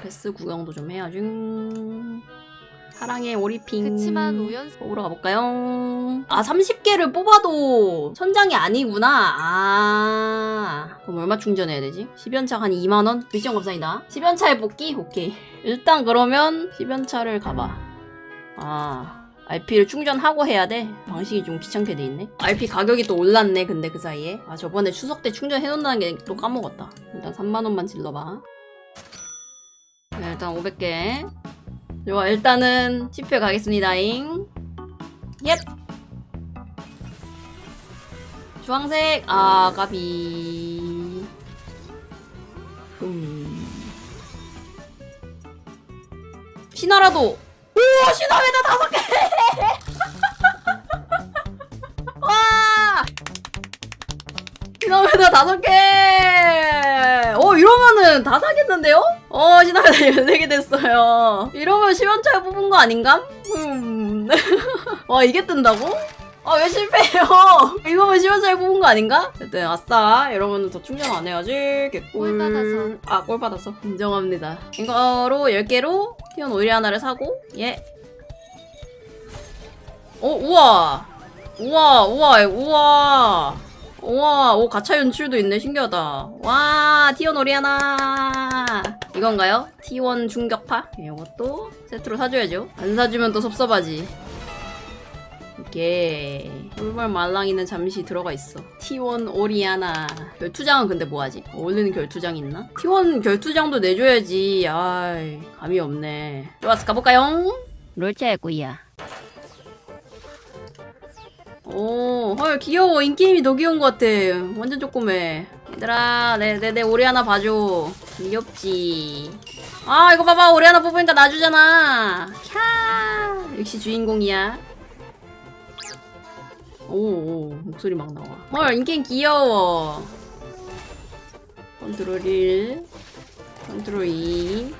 패스 구경도 좀 해야죠. 사랑의 오리핑. 그치만 오연 뽑으러 가볼까요? 아 30개를 뽑아도 천장이 아니구나. 아 그럼 얼마 충전해야 되지? 10연차 한 2만 원? 미션 감사합니다. 10연차에 뽑기? 오케이. 일단 그러면 10연차를 가봐. 아 RP를 충전하고 해야 돼? 방식이 좀 귀찮게 돼 있네. RP 가격이 또 올랐네 근데 그 사이에. 아 저번에 추석 때 충전해놓는다는 게 또 까먹었다. 일단 3만원만 질러봐. 네, 일단 500개. 좋아 일단은 10회 가겠습니다잉 옙 주황색 아 까비 음 신화라도 오 신화에다 다섯 개 와! 신화에다 다섯 개! 어, 이러면은 다 사겠는데요? 어, 신화에다 14개 됐어요. 이러면 시원차에 뽑은 거 아닌가? 음. 와, 이게 뜬다고? 아, 왜 실패해요? 이거면 시원차에 뽑은 거 아닌가? 어쨌든, 아싸. 이러면 더 충전 안 해야지. 개꿀. 꿀 받아서. 아, 꼴 받아서. 인정합니다. 이거로 10개로 티언 오일 하나를 사고, 예. 오, 우와. 우와, 우와, 우와. 우와, 오, 가차 연출도 있네. 신기하다. 와, T1 오리아나. 이건가요? T1 충격파? 이것도 세트로 사줘야죠. 안 사주면 또 섭섭하지. 이게 꿀벌 말랑이는 잠시 들어가 있어. T1 오리아나. 결투장은 근데 뭐하지? 어울리는 결투장 있나? T1 결투장도 내줘야지. 아이, 감이 없네. 좋았어, 가볼까요? 롤체구이야. 오, 헐, 귀여워. 인게임이 더 귀여운 것 같아. 완전 조그매. 얘들아, 내, 내, 내 오리 하나 봐줘. 귀엽지. 아, 이거 봐봐. 오리 하나 뽑으니까 놔주잖아. 캬. 역시 주인공이야. 오, 오, 목소리 막 나와. 헐, 인게임 귀여워. 컨트롤 1. 컨트롤 2.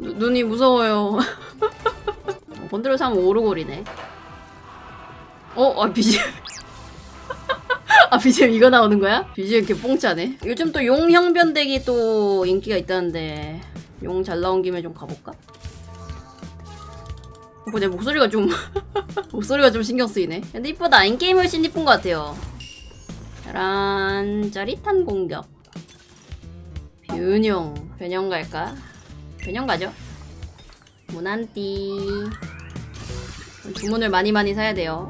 누, 눈이 무서워요. 어, 컨트롤 3 오르골이네. 어, 아, BGM. 아, BGM 이거 나오는 거야? BGM 이렇게 뽕짜네. 요즘 또 용형변덱이 또 인기가 있다는데, 용 잘 나온 김에 좀 가볼까? 어, 내 목소리가 좀, 목소리가 좀 신경 쓰이네. 근데 이쁘다. 인게임 훨씬 이쁜 것 같아요. 짜란, 짜릿한 공격. 변형. 변형 갈까? 변형 가죠. 무난띠. 주문을 많이 많이 사야 돼요.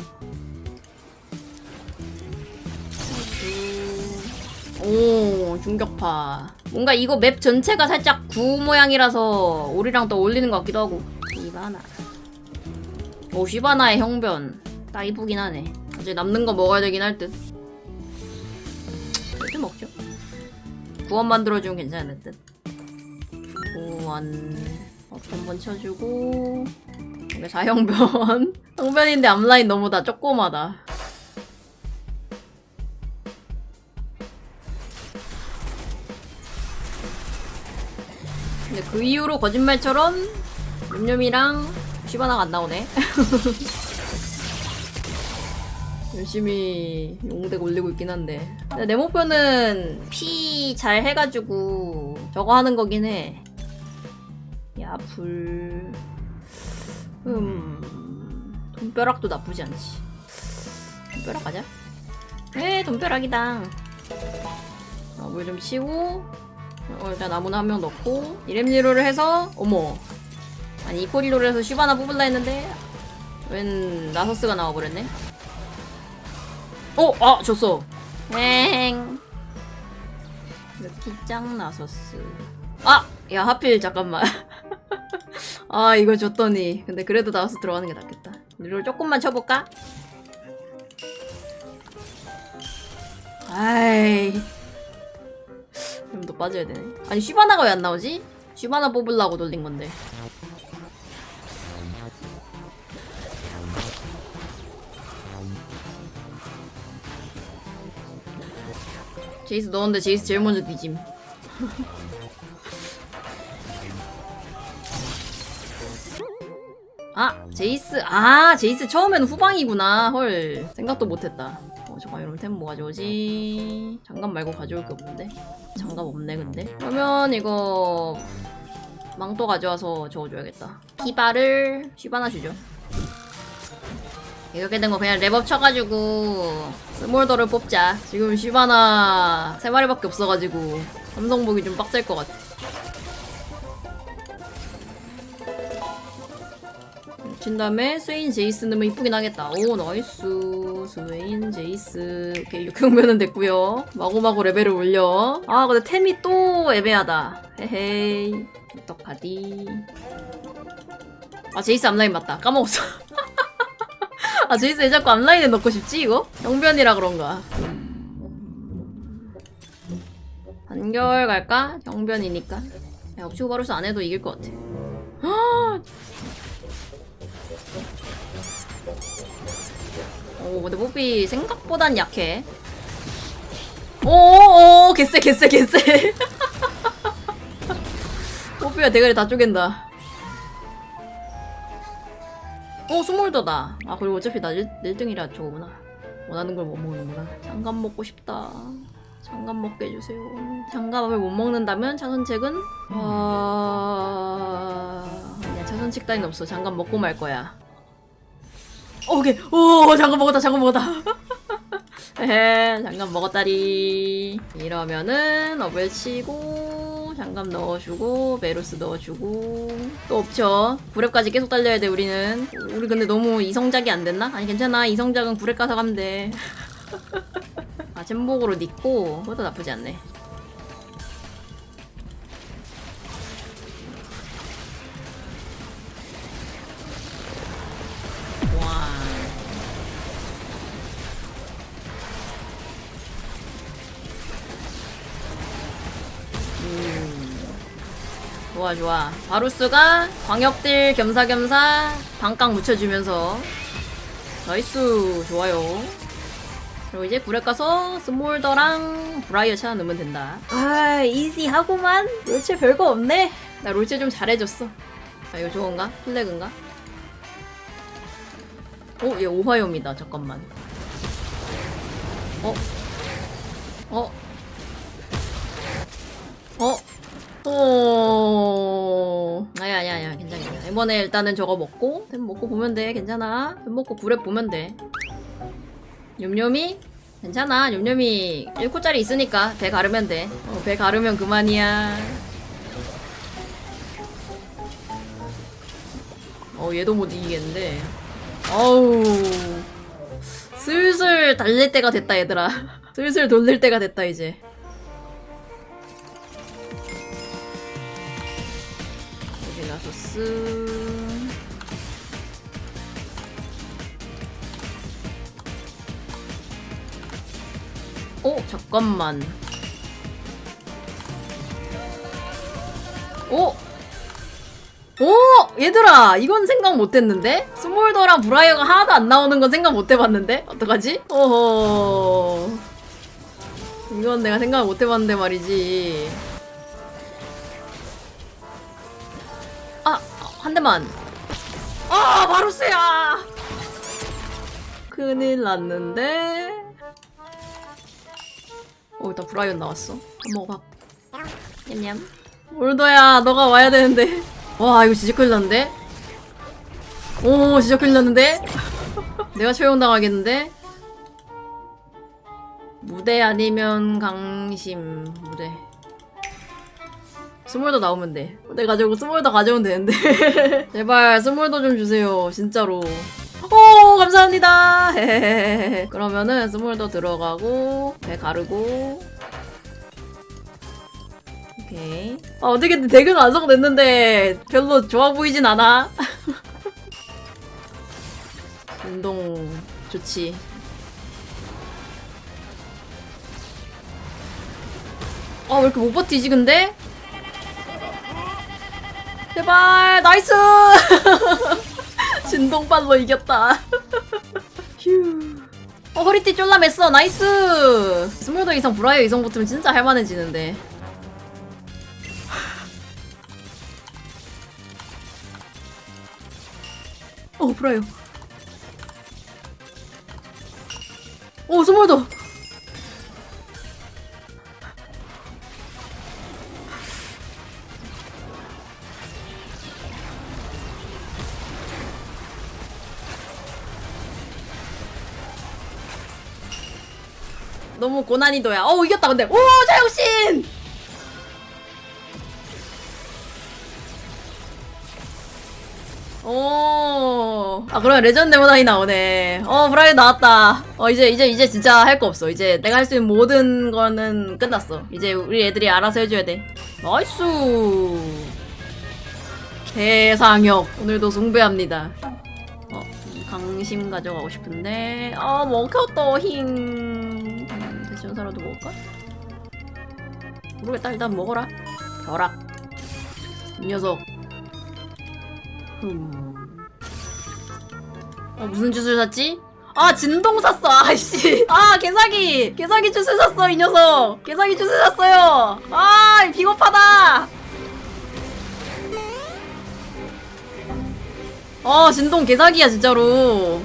오, 중격파. 뭔가 이거 맵 전체가 살짝 구 모양이라서 오리랑 또 어울리는 것 같기도 하고. 시바나. 오, 시바나의 형변. 딱 이쁘긴 하네. 이제 남는 거 먹어야 되긴 할 듯. 좀 먹죠. 구원 만들어주면 괜찮을 듯. 구원. 업 한번 쳐주고. 이게 사형변. 형변인데 앞라인 너무 다 조그마다. 그 이후로 거짓말처럼 냠냠이랑 시바나가 안 나오네. 열심히 용덱 올리고 있긴 한데. 근데 내 목표는 피 잘 해가지고 저거 하는 거긴 해. 야, 불. 음. 돈벼락도 나쁘지 않지. 돈벼락 가자. 에, 돈벼락이다. 어, 물좀 치고. 어, 일단 나무나 한 명 넣고. 이렘리로를 해서, 어머. 아니, 이코리로를 해서 슈바나 뽑을라 했는데, 웬 나서스가 나와버렸네. 어, 아, 줬어. 엥. 르키짱 나서스. 아! 야, 하필, 잠깐만. 아, 이거 줬더니. 근데 그래도 나와서 들어가는 게 낫겠다. 리롤 조금만 쳐볼까? 아이. 빠져야 되네. 아니, 슈바나가 왜 안 나오지? 슈바나 뽑으려고 돌린 건데. 제이스 넣었는데 제이스 제일 먼저 뒤짐. 아 제이스 아 제이스 처음에는 후방이구나 헐 생각도 못했다 이러면 템뭐 가져오지 장갑 말고 가져올 게 없는데 장갑 없네 근데 그러면 이거 망토 가져와서 저어줘야겠다. 피바를 쉬바나 주죠. 이렇게 된 거 그냥 랩업 쳐가지고 스몰더를 뽑자. 지금 쉬바나 세 마리밖에 없어가지고 삼성 보기 좀 빡셀 것 같아. 친 다음에 스웨인 제이스 넣으면 이쁘긴 하겠다. 오 나이스 스웨인 제이스 오케이 6경면은 됐고요. 마구마구 레벨을 올려. 아 근데 템이 또 애매하다. 헤헤이 어떡하디. 아 제이스 앞라인 맞다. 까먹었어. 아 제이스 왜 자꾸 앞라인에 넣고 싶지 이거? 영변이라 그런가. 한결 갈까? 영변이니까. 야 업치고 바로서 안 해도 이길 것 같아. 오 근데 뽀삐 생각보단 약해. 오오오 개쎄 개쎄 개쎄. 뽀삐가 대가리 다 쪼갠다. 오 스몰더다. 아 그리고 어차피 나 1, 1등이라 저거구나. 원하는 걸 못 먹는구나. 장갑 먹고 싶다. 장갑 먹게 해주세요. 장갑을 못 먹는다면 차선책은? 아... 아니야 차선책 따윈 없어. 장갑 먹고 말 거야. 어, 오케이. 오, 잠깐 먹었다, 잠깐 먹었다. 에헤, 잠깐 먹었다리. 이러면은 어벨 치고 장갑 넣어주고 메루스 넣어주고 또 없죠. 구랩까지 계속 달려야 돼 우리는. 우리 근데 너무 이성작이 안 됐나? 아니 괜찮아. 이성작은 구랩 가서 가면 돼. 아 잼복으로 닉고 그것도 나쁘지 않네. 좋아 좋아 바루스가 광역딜 겸사겸사 방깡 묻혀주면서 나이스 좋아요 그리고 이제 구렛 가서 스몰더랑 브라이어 찾아 넣으면 된다 아 이지하고만 롤체 별거 없네 나 롤체 좀 잘해줬어 아 이거 좋은가? 플래그인가? 어, 얘 오하이오입니다. 잠깐만. 어? 어? 어? 어? 아니 아니 아니 괜찮아 괜찮아. 이번에 일단은 저거 먹고 템 먹고 보면 돼. 괜찮아. 템 먹고 구랩 보면 돼. 욤욤이? 괜찮아. 욤욤이 1코짜리 있으니까 배 가르면 돼. 어, 배 가르면 그만이야. 어 얘도 못 이기겠는데. 어우 슬슬 달릴 때가 됐다 얘들아 슬슬 돌릴 때가 됐다 이제 여기 나서스 어 잠깐만 어? 오! 얘들아! 이건 생각 못했는데? 스몰더랑 브라이어가 하나도 안 나오는 건 생각 못해봤는데? 어떡하지? 어허... 이건 내가 생각 못해봤는데 말이지 한 대만 아! 바루스야! 큰일 났는데 어 일단 브라이언 나왔어 한 먹어봐 냠냠 올더야 너가 와야 되는데 와 이거 진짜 큰일 났는데? 오 진짜 큰일 났는데? 내가 처형당하겠는데? 무대 아니면 강심 무대 스몰더 나오면 돼 무대 가지고 스몰더 가져오면 되는데 제발 스몰더 좀 주세요 진짜로 오 감사합니다 그러면은 스몰더 들어가고 배 가르고 오케이. 아, 어떻게든 덱은 완성됐는데 별로 좋아 보이진 않아. 운동 좋지. 아, 왜 이렇게 못 버티지, 근데? 제발, 나이스! 진동발로 이겼다. 휴. 어, 허리띠 쫄라 맸어, 나이스! 스몰더 이상 브라이어 이상 붙으면 진짜 할만해지는데. 어 브라이어 오 스몰더 너무 고난이도야. 어 이겼다 근데. 오 자영신. 오. 아 그러면 레전드 모다이 나오네. 어 브라이 나왔다. 어 이제 이제 이제 진짜 할 거 없어. 이제 내가 할 수 있는 모든 거는 끝났어. 이제 우리 애들이 알아서 해줘야 돼. 나이스. 대상역 오늘도 숭배합니다. 어이 강심 가져가고 싶은데 아 먹혔다 힝. 음, 대천사라도 먹을까? 모르겠다 일단 먹어라. 벼락. 이 녀석. 음. 어, 무슨 주술 샀지? 아, 진동 샀어. 아씨. 아, 개사기. 개사기 주술 샀어, 이 녀석. 개사기 주술 샀어요. 아, 비겁하다. 어, 진동 개사기야, 진짜로. 오,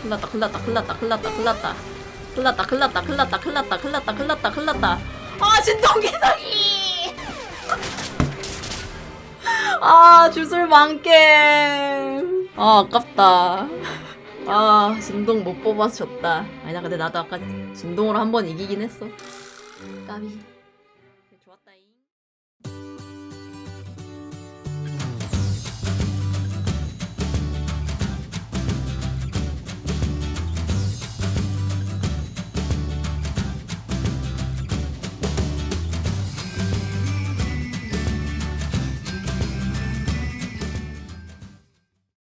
큰일 났다, 큰일 났다, 큰일 났다, 큰일 났다, 큰일 났다. 큰일 났다, 큰일 났다, 큰일 났다, 큰일 났다, 큰일 났다, 큰일 났다, 큰일 났다. 아, 진동 개사기! 아 주술 많게 아 아깝다. 아 진동 못 뽑아서 졌다. 아니다 근데 나도 아까 진동으로 한 번 이기긴 했어. 까비